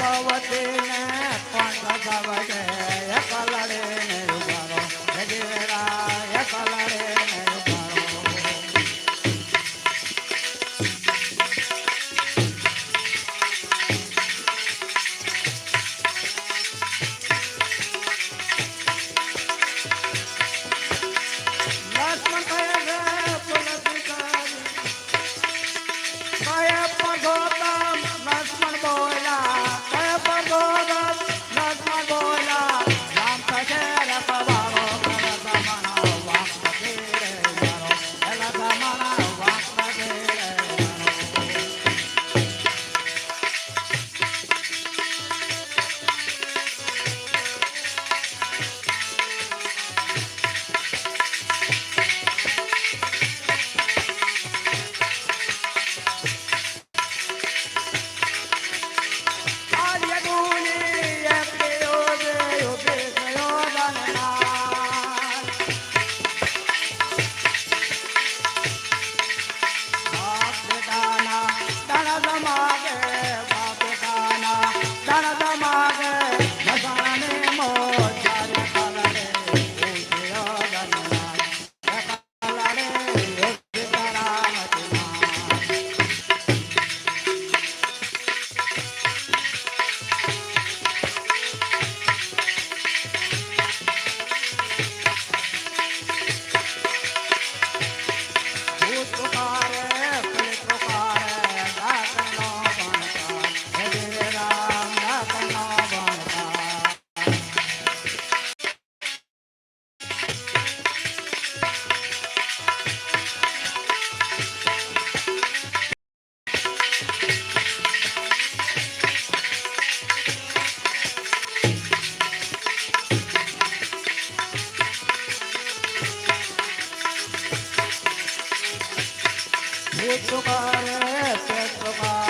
ભગવતી ને પણ ભગવતે કલડે ને কালারে કુમાર કુમાર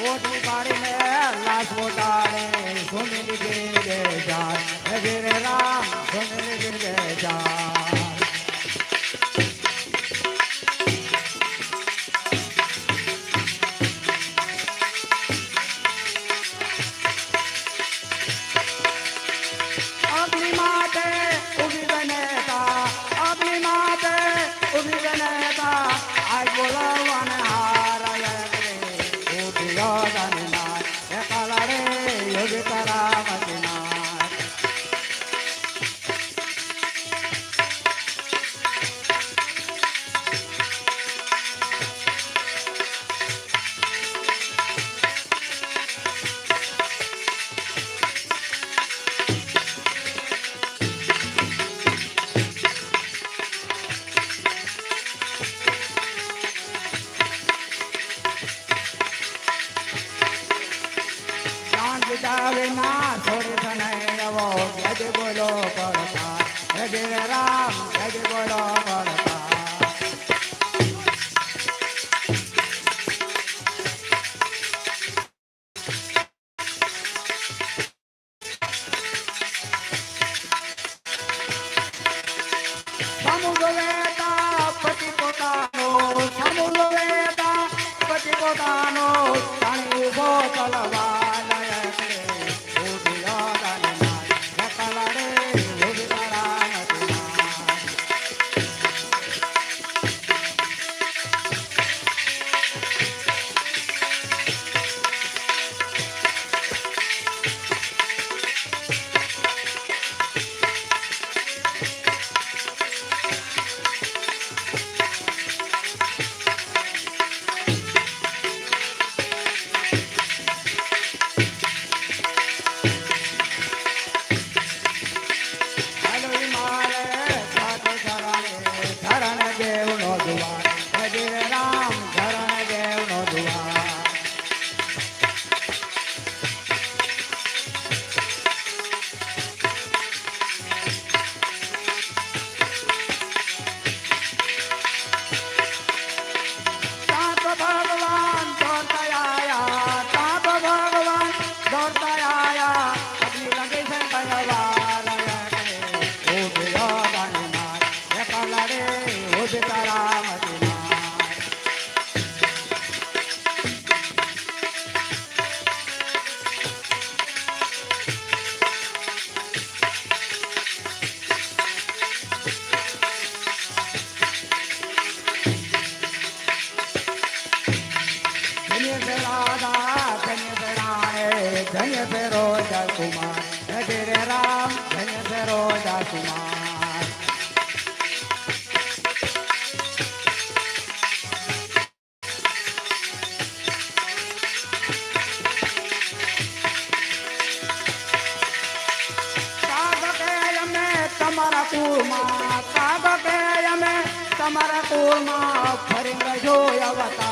મોટી પાડી ને લાશ મોટાડે સુનિલ ગીર જાય. ગીર રામ સુનિલ ગીર જાય. છોડાવે ના છોડે જનૈવો જજ બોલો પડતા. જજ રામ જજ બોલો પડતા. પોતાનો પતિ પોતાનો. રાધા કુમાર તમારા કુળમાં કાગતે અમે તમારા કુરમાં ફરી જોયા અવતાર